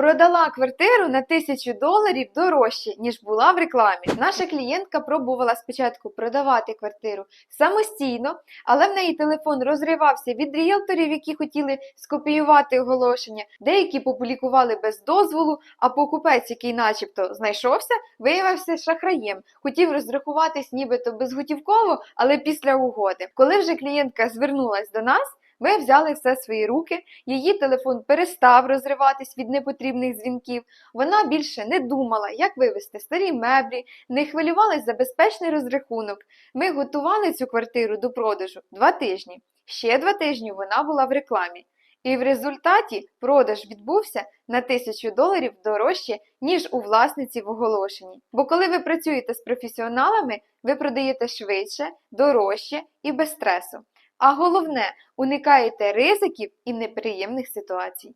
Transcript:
Продала квартиру на тисячу доларів дорожче, ніж була в рекламі. Наша клієнтка пробувала спочатку продавати квартиру самостійно, але в неї телефон розривався від ріелторів, які хотіли скопіювати оголошення. Деякі публікували без дозволу, а покупець, який начебто знайшовся, виявився шахраєм. Хотів розрахуватись нібито безготівково, але після угоди. Коли вже клієнтка звернулась до нас. Ми взяли все в свої руки, її телефон перестав розриватись від непотрібних дзвінків. Вона більше не думала, як вивезти старі меблі, не хвилювалась за безпечний розрахунок. Ми готували цю квартиру до продажу два тижні. Ще два тижні вона була в рекламі. І в результаті продаж відбувся на тисячу доларів дорожче, ніж у власниці в оголошенні. Бо коли ви працюєте з професіоналами, ви продаєте швидше, дорожче і без стресу. А головне, уникаєте ризиків і неприємних ситуацій.